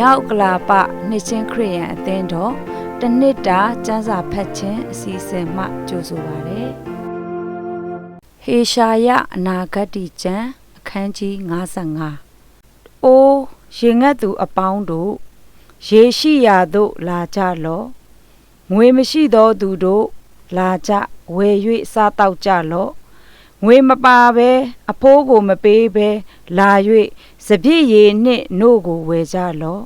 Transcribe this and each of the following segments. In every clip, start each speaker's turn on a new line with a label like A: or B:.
A: မြောက်ကလာပနှစ်ချင်းခရိယန်အသင်းတော်တနစ်တာကျမ်းစာဖတ်ခြင်းအစီအစဉ်မှကြိုဆိုပါရစေ။ဟေရှာယအနာဂတ်တိကျမ်းအခန်းကြီး55အိုးရေငတ်သူအပေါင်းတို့ရေရှိရာသို့လာကြလော့ငွေမရှိသောသူတို့လာကြဝယ်၍စားတော့ကြလော့ ငွေမပါဘဲအဖိုးကိုမပေးဘဲလာ၍စပြည့်ရည်နှင့်နို့ကိုဝယ်ကြလော့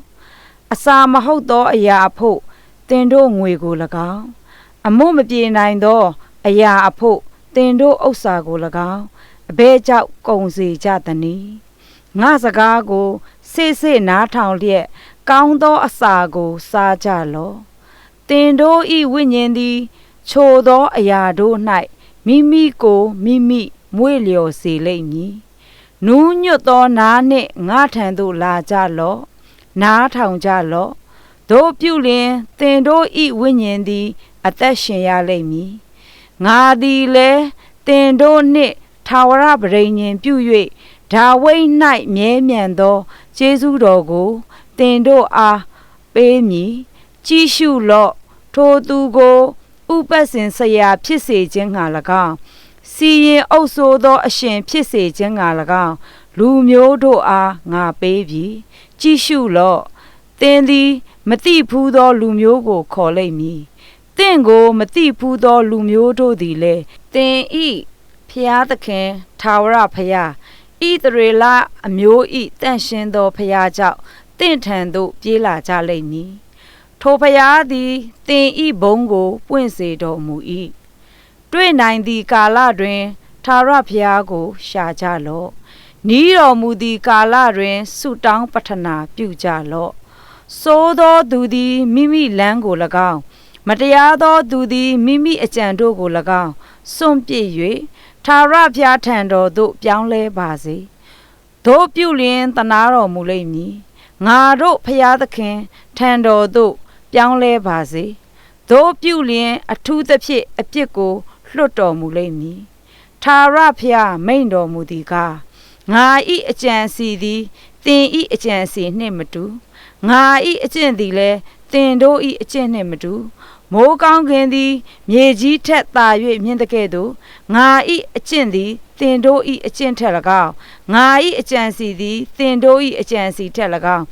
A: အစာမဟုတ်သောအရာအဖို့တင်တို့ငွေကို၎င်းအမို့မပြေနိုင်သော အရာအဖို့တင်တို့ဥစ္စာကို၎င်းအဘဲကြောင့်ကုန်စေကြသနည်းငါစကားကိုစိတ်စိတ်နားထောင်လျက် ကောင်းသောအစာကိုစားကြလော့တင်တို့ဤဝိညာဉ်သည် ချိုသောအရာတို့၌ မိမိကိုမိမိမွေ့လျော်စေလိမ့်မည်နူးညွတ်သောနားနှင့်ငါထံသို့လာကြလော့နားထောင်ကြလော့တို့ပြုလင်တင်တို့ဤဝိညာဉ်သည် အသက်ရှင်ရလိမ့်မည်ငါသည်လည်းတင်တို့နှင့်ထာဝရပရိညင်ပြု၍ဒါဝိဒ်၌မြဲမြံသောကျေးဇူးတော်ကိုတင်တို့အားပေးမည်ကြည်ရှုလော့ထိုသူကို ဥပတ်စဉ်ဆရာဖြစ်စေခြင်းငှာ၎င်းစီရင်အုပ်ဆိုးသောအရှင်ဖြစ်စေခြင်းငှာ၎င်းလူမျိုးတို့အားငါပေးပြီကြည်ရှုလော့သင်သည်မတိဘူးသောလူမျိုးကိုခေါ်လိမ့်မည်တင့်ကိုမတိဘူးသောလူမျိုးတို့သည်လည်းသင်ဤဖျားသခင်ထာဝရဖျားဣသရေလအမျိုးဤတန့်ရှင်းသောဖျားကြောင့်တင့်ထံသို့ပြေးလာကြလိမ့်မည် ထိုဖျားသည်တင်ဤဘုံကို ပွင့်စေတော်မူ၏တွေ့နိုင်သည့်ကာလတွင်ထာဝရဘုရားကို ရှာကြလော့နီးတော်မူသည့်ကာလတွင်ဆုတောင်းပတ္ထနာပြုကြလော့စိုးသောသူသည်မိမိလမ်းကို၎င်းမတရားသောသူသည်မိမိအကြံတို့ကို၎င်းစွန့်ပစ်၍ထာဝရဘုရားထံတော်သို့ပြောင်းလဲပါစေတို့ပြုလျင်တနာတော်မူလိမ့်မည်ငါတို့ဖျားသခင်ထံတော်သို့ ပြောင်းလဲပါစေတို့ပြုလျင် အထူးသဖြင့်အပြစ်ကိုလွတ်တော်မူလိမ့်မည်ထာဝရဘုရားမိန်တော်မူသည်ကားငါဤအကြံစီသည်တင်ဤအကြံစီနှင့်မတူငါဤအကျင့်သည်လည်းတင်တို့ဤအကျင့်နှင့်မတူမိုးကောင်းခင်သည် မြေကြီးထက်သာ၍မြင့်တဲ့ကဲ့သို့ငါဤအကျင့်သည်တင်တို့ဤအကျင့်ထက်၎င်းငါဤအကြံစီသည်တင်တို့ဤအကြံစီထက်၎င်း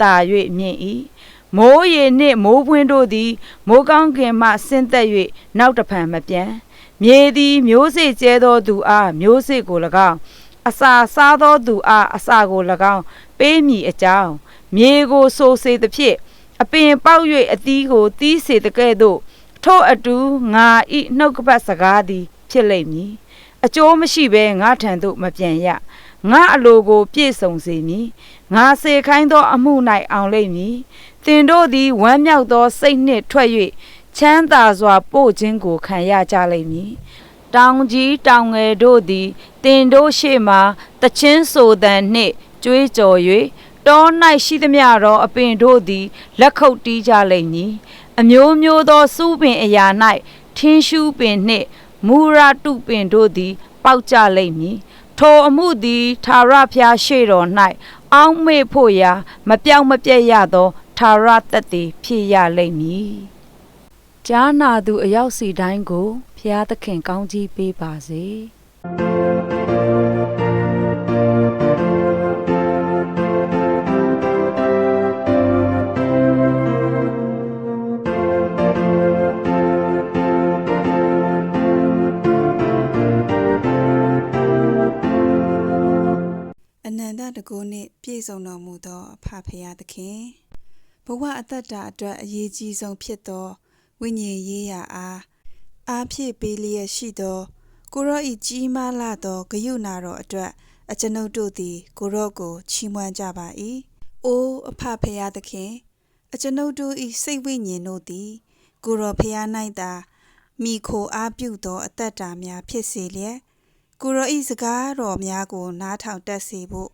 A: သာ၍မြင့်၏ မိုးရေနှင့်မိုးပွင့်တို့သည် မိုးကောင်းကင်မှဆင်းသက်၍နောက်တဖန်မပြန်မြေသည်မျိုးစေ့ကျဲသောသူအားမျိုးစေ့ကို၎င်းအစာစားသောသူအားအစာကို၎င်းပေးမည်အကြောင်းမြေကိုဆိုစေသဖြင့်အပင်ပေါက်၍အသီးကိုတီးစေတကဲ့သို့ထို့အတူငါဤနှုတ်ကပတ်စကားသည် ဖြစ်လိမ့်မည်အကျိုးမရှိဘဲငါထံသို့မပြန်ရ ငါအလိုကို ပြည့်စုံစေမည်ငါစေခိုင်းသောအမှု၌အောင်လိမ့်မည်သင်တို့သည်ဝမ်းမြောက်သောစိတ်နှင့်ထွက်၍ချမ်းသာစွာပို့ခြင်းကိုခံရကြလိမ့်မည်တောင်ကြီးတောင်ငယ်တို့သည်တင်တို့ရှေ့မှတချင်းဆိုတန်နှင့်ကြွေးကြော်၍တော၌ရှိသမျှသောအပင်တို့သည် လက်ခုပ်တီးကြလိမ့်မည်အမျိုးမျိုးသောစူးပင်အရာ၌ထင်းရှူးပင်နှင့်မူရာတုပင်တို့သည် ပေါက်ကြလိမ့်မည် ထိုအမှုသည်သာရဖျားရှေ့တော်၌အောင်းမေ့ဖို့ရာ မပြောင်းမပြတ်ရသောသာရသက်သည်ဖြစ်ရလိမ့်မည်ကြားနာသူအယောက်စီတိုင်းကိုဖျားသခင်ကောင်းကြီးပေးပါစေ
B: အနန္တတကူနှင့်ပြည့်စုံတော်မူသောအဖဖရာသခင်ဘဝအသက်တာအတွက်အရေးကြီးဆုံးဖြစ်သောဝိညာဉ်ရေးရာအားအားဖြည့်ပေးလျက်ရှိသော ကိုရော့ဤကြီးမားလာသောဂယုဏတော်အတွက်အကျွန်ုပ်တို့သည် ကိုရော့ကိုချီးမွမ်းကြပါ၏အိုးအဖဖရာသခင် အကျွန်ုပ်တို့ဤစိတ်ဝိညာဉ်တို့သည် ကိုရော့ဖရာ၌သာမိခိုအားပြုသောအသက်တာများဖြစ်စေလျက် ကိုရောဤစကားတော်များကို နားထောင်တတ်စေဖို့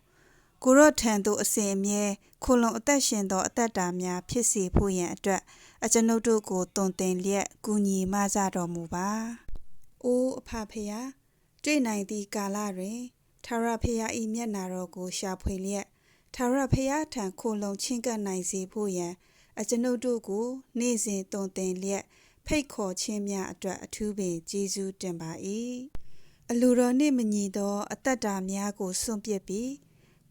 B: ကိုရောထံသို့အစဉ်အမြဲခုလုံအသက်ရှင်သောအသက်တာများဖြစ်စေဖို့ရန်အတွက်အကျွန်ုပ်တို့ကိုတုံသင်လျက်ကူညီမဆတော်မူပါ။အိုးအဖဖရာတွေ့နိုင်သည့်ကာလတွင်ထာဝရဖရာဤမျက်နာတော်ကိုရှာဖွေလျက်ထာဝရဘုရားထံခိုလုံချင်းကပ်နိုင်စေဖို့ရန်အကျွန်ုပ်တို့ကို နေ့စဉ်တုံသင်လျက်ဖိတ်ခေါ်ခြင်းများအတွက်အထူးပင်ကျေးဇူးတင်ပါ၏ အလိုတော်နှင့်မညီသော အတ္တတာများကိုစွန့်ပစ်ပြီး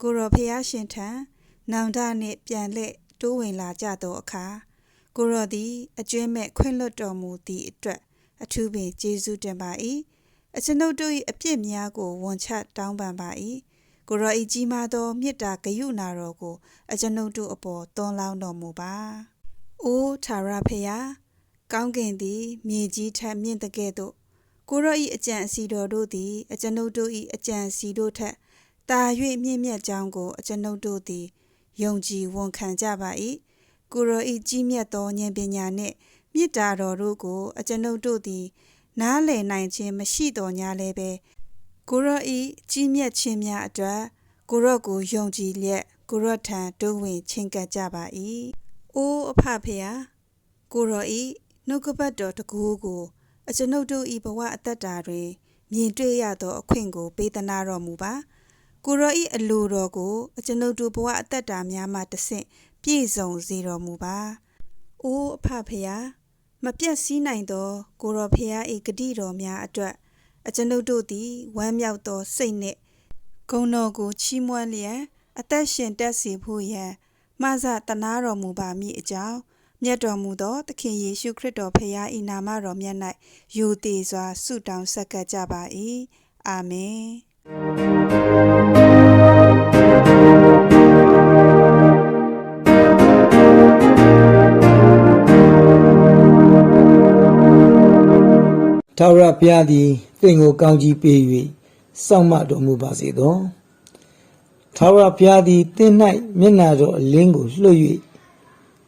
B: ကိုရောဘုရားရှင်ထံနောင်တနှင့်ပြန်လက်တိုးဝင်လာကြသောအခါကိုရောသည်အကျွမ်းမဲ့ခွင့်လွတ်တော်မူသည့်အတွက်အထူးပင်ကျေးဇူးတင်ပါ၏အကျွန်ုပ်တို့၏အပြစ်များကိုဝန်ချတောင်းပန်ပါ၏ကိုရောဤကြီးမားသောမေတ္တာဂရုဏာတော်ကို အကျွန်ုပ်တို့အပေါ်သွန်လောင်းတော်မူပါ။အိုးထာဝရဖျားကောင်းကင်သည် မြေကြီးထက်မြင့်တဲ့ကဲ့သို့ ကိုရောဤအကြံအစီတော်တို့သည် အကျွန်ုပ်တို့ဤအကြံအစီတို့ထက်တာ၍မြင့်မြတ်ကြောင်းကိုအကျွန်ုပ်တို့သည်ယုံကြည်ဝန်ခံကြပါ၏။ကိုရောဤကြီးမြတ်သောဉာဏ်ပညာနှင့်မေတ္တာတော်တို့ကို အကျွန်ုပ်တို့သည် နားလည်နိုင်ခြင်းမရှိတော်ညာလည်းပဲကိုရောဤကြီးမြတ်ခြင်းများအတွက်ကိုရော့ကိုယုံကြည်လျက်ကိုရော့ထံတိုးဝင်ချင်းကပ်ကြပါ၏။အိုးအဖဖေယာကိုရောဤနှုတ်ကပတ်တော်တကူကို အကျွန်ုပ်တို့ဤဘဝအသက်တာတွင်မြင်တွေ့ရသောအခွင့်ကိုပေးသနာတော်မူပါ။ကိုရောဤအလိုတော်ကိုအကျွန်ုပ်တို့ဘဝအသက်တာများမှတဆင့်ပြည့်စုံစေတော်မူပါ။အိုးအဖဖေယာမပြတ်စည်းနိုင်သော ကိုရောဖေယာဤဂတိတော်များအတွက်အကျွန်ုပ်တို့သည်ဝမ်းမြောက်သောစိတ်နှင့်ဂုဏ်တော်ကိုချီးမွမ်းလျက်အသက်ရှင်တက်စေဖို့ရန်မှစတနာတော်မူပါမည်အကြောင်း မြတ်တော်မူသောသခင်ယေရှုခရစ်တော်ဖခင်၏နာမတော်မြတ်၌ယူတည်စွာဆုတောင်းဆက်ကပ်ကြပါ၏အာမင်
C: ထာဝရဘုရားသည်သင်ကိုကောင်းကြီးပေး၍စောင့်မတော်မူပါစေသောထာဝရဘုရားသည်သင်၌မျက်နာတော်အလင်းကိုလွှတ်၍